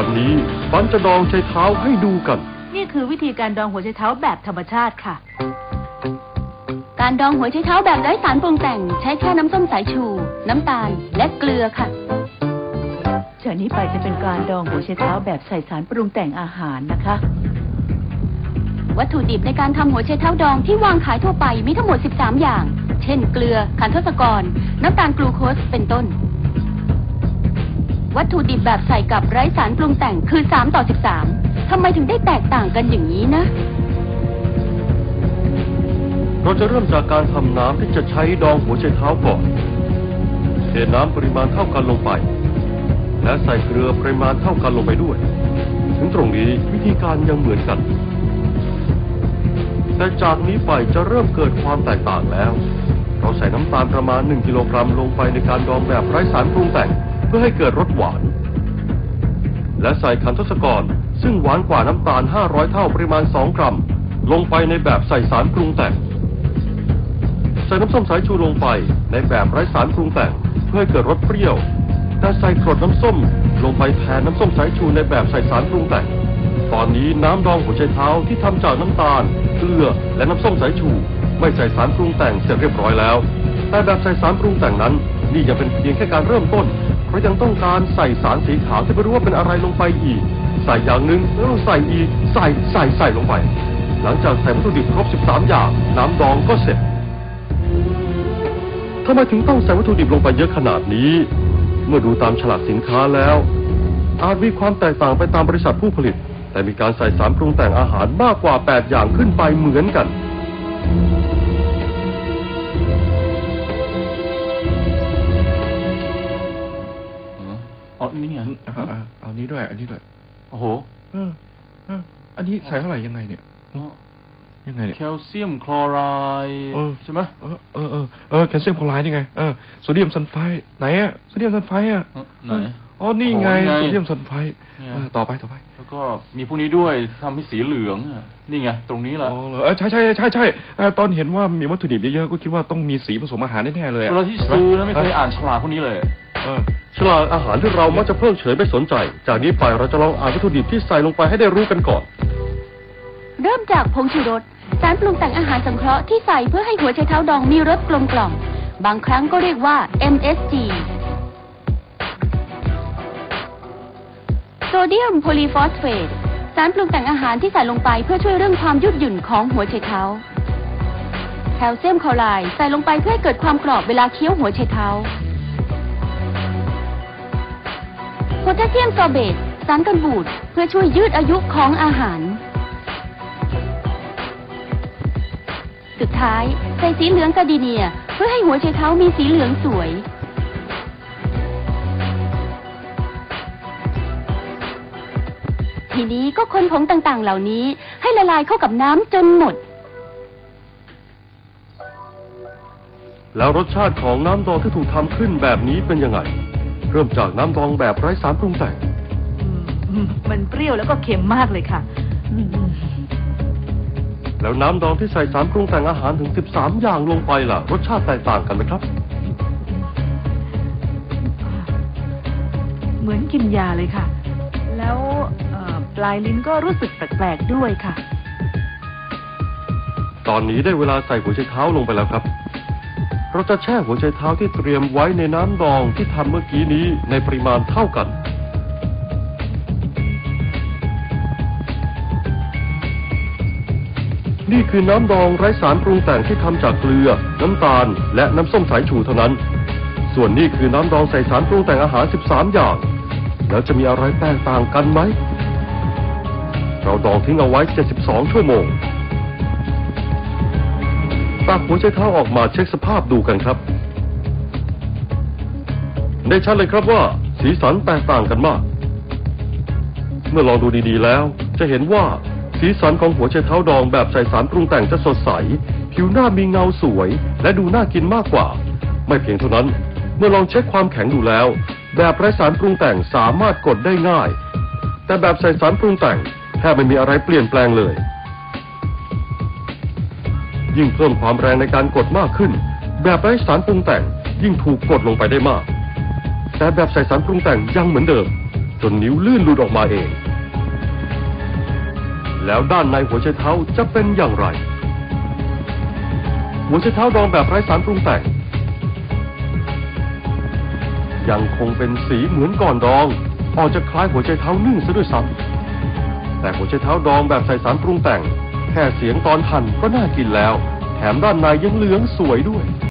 วันนี้ฟันจะดองใช้เท้าให้ดูกัน นี่คือวิธีการดองหัวไชเท้าแบบธรรมชาติค่ะ การดองหัวไชเท้าแบบไร้สารปรุงแต่ง ใช้แค่น้ำส้มสายชู น้ำตาลและเกลือค่ะจากนี้ไปจะเป็นการดองหัวไชเท้าแบบใส่สารปรุงแต่งอาหารนะคะ วัตถุดิบในการทำหัวไชเท้าดองที่วางขายทั่วไปมีทั้งหมด 13 อย่าง เช่น เกลือ ขันทศกร น้ำตาลกลูโคสเป็นต้น วัตถุดิบแบบใส่กับไร้สารปรุงแต่งคือ 3 ต่อ 13 ทำไมถึงได้แตกต่างกันอย่างนี้นะ เราจะเริ่มจากการทำน้ำที่จะใช้ดองหัวไชเท้าก่อนเทน้ำปริมาณเท่ากันลงไป และใส่เกลือปริมาณเท่ากันลงไปด้วย ถึงตรงนี้วิธีการยังเหมือนกัน แต่จากนี้ไปจะเริ่มเกิดความแตกต่างแล้ว เราใส่น้ำตาลประมาณ 1 กิโลกรัมลงไปในการดองแบบไร้สารปรุงแต่ง เพื่อให้เกิดรสหวาน และใส่ขันทศกร ซึ่งหวานกว่าน้ำตาล 500 เท่าปริมาณ 2 กรัม ลงไปในแบบใส่สารปรุงแต่งใส่น้ำส้มสายชูลงไปในแบบไร้สารปรุงแต่ง เพื่อให้เกิดรสเปรี้ยวแต่ใส่กรดน้ำส้มลงไปแทนน้ำส้มสายชูในแบบใส่สารปรุงแต่ง ตอนนี้น้ำดองหัวไชเท้าที่ทำจากน้ำตาล เกลือ และน้ำส้มสายชู ไม่ใส่สารปรุงแต่งเสร็จเรียบร้อยแล้ว แต่แบบใส่สารปรุงแต่งนั้น นี่ยังเป็นเพียงแค่การเริ่มต้น เพราะยังต้องการใส่สารสีขาวที่ไม่รู้ว่าเป็นอะไรลงไปอีก ใส่อย่างหนึ่งแล้วใส่อีก ใส่ใส่ใส่ลงไป หลังจากใส่วัตถุดิบครบ 13 อย่าง น้ำดองก็เสร็จทำไมถึงต้องใส่วัตถุดิบลงไปเยอะขนาดนี้ เมื่อดูตามฉลากสินค้าแล้ว อาจมีความแตกต่างไปตามบริษัทผู้ผลิต แต่มีการใส่สารปรุงแต่งอาหารมากกว่า 8 อย่างขึ้นไปเหมือนกัน อ๋อนี่ไงเอาเอาเอานี้ด้วย อันนี้ด้วยโอ้โหเออเอออันนี้ใส่เท่าไหร่ยังไงเนี่ย ยังไงเนี่ย แคลเซียมคลอไรด์เออ ใช่ไหมเออเออเออเออแคลเซียมคลอไรด์นี่ไงเออโซเดียมซัลไฟด์ไหนอะโซเดียมซัลไฟด์อะเออไหน อ๋อนี่ไงโอ้นี่ไงโซเดียมซัลไฟด์เนี่ย เออต่อไปต่อไปแล้วก็มีพวกนี้ด้วยทำให้สีเหลืองอะนี่ไง ตรงนี้แหละอ๋อเหรอเออใช่ใช่ใช่ใช่เออตอนเห็นว่ามีวัตถุดิบเยอะๆก็คิดว่าต้องมีสีผสมอาหารแน่ๆเลยอะเวลาที่ซื้อนะไม่เคยอ่านฉลากพวกนี้เลย เออ ฉลากอาหารที่เรามักจะเพิ่งเฉยไม่สนใจ จากนี้ไปเราจะลองอ่านวัตถุดิบที่ใส่ลงไปให้ได้รู้กันก่อน เริ่มจากผงชูรสสารปรุงแต่งอาหารสังเคราะห์ที่ใส่เพื่อให้หัวไชเท้าดองมีรสกลมกล่อม บางครั้งก็เรียกว่า MSG โซเดียมโพลีฟอสเฟตสารปรุงแต่งอาหารที่ใส่ลงไปเพื่อช่วยเรื่องความยืดหยุ่นของหัวไชเท้า แคลเซียมคลอไรด์ใส่ลงไปเพื่อให้เกิดความกรอบเวลาเคี้ยวหัวไชเท้า พแทสเซียมซอเบตสารกันบูดเพื่อช่วยยืดอายุของอาหาร สุดท้ายใส่สีเหลืองกาดีเนีย เพื่อให้หัวไชเท้ามีสีเหลืองสวย ทีนี้ก็คนผงต่างๆเหล่านี้ให้ละลายเข้ากับน้ำจนหมด แล้วรสชาติของน้ำดองที่ถูกทำขึ้นแบบนี้เป็นยังไง เริ่มจากน้ำดองแบบไร้สารปรุงแต่งอืมมันเปรี้ยวแล้วก็เค็มมากเลยค่ะอืมแล้วน้ำดองที่ใส่สารปรุงแต่งอาหารถึง 13 อย่างลงไปล่ะ รสชาติแตกต่างกันไหมครับ เหมือนกินยาเลยค่ะ แล้วเอ่อปลายลิ้นก็รู้สึกแปลกๆด้วยค่ะ ตอนนี้ได้เวลาใส่หัวไชเท้าลงไปแล้วครับ เราจะแช่หัวไชเท้าที่เตรียมไว้ในน้ำดองที่ทำเมื่อกี้นี้ในปริมาณเท่ากัน นี่คือน้ำดองไร้สารปรุงแต่งที่ทำจากเกลือ น้ำตาล และน้ำส้มสายชูเท่านั้น ส่วนนี้คือน้ำดองใส่สารปรุงแต่งอาหาร 13 อย่าง แล้วจะมีอะไรแตกต่างกันไหม เราดองทิ้งเอาไว้ 72 ชั่วโมง ตักหัวไชเท้าออกมาเช็คสภาพดูกันครับ ได้ชัดเลยครับว่า สีสันแตกต่างกันมาก เมื่อลองดูดีๆแล้ว จะเห็นว่าสีสันของหัวไชเท้าดองแบบใส่สารปรุงแต่งจะสดใส ผิวหน้ามีเงาสวย และดูน่ากินมากกว่า ไม่เพียงเท่านั้น เมื่อลองเช็คความแข็งดูแล้ว แบบไร้สารปรุงแต่งสามารถกดได้ง่าย แต่แบบใส่สารปรุงแต่งแทบไม่มีอะไรเปลี่ยนแปลงเลย ยิ่งเพิ่มความแรงในการกดมากขึ้น แบบไร้สารปรุงแต่งยิ่งถูกกดลงไปได้มาก แต่แบบใส่สารปรุงแต่งยังเหมือนเดิม จนนิ้วลื่นหลุดออกมาเอง แล้วด้านในหัวไชเท้าจะเป็นอย่างไร หัวไชเท้าดองแบบไร้สารปรุงแต่ง ยังคงเป็นสีเหมือนก่อนดอง ออกจะคล้ายหัวไชเท้านึ่งซะด้วยซ้ำแต่หัวไชเท้าดองแบบใส่สารปรุงแต่ง ค่เสียงตอนหั่นก็น่ากินแล้ว แถมด้านในยังเหลืองสวยด้วย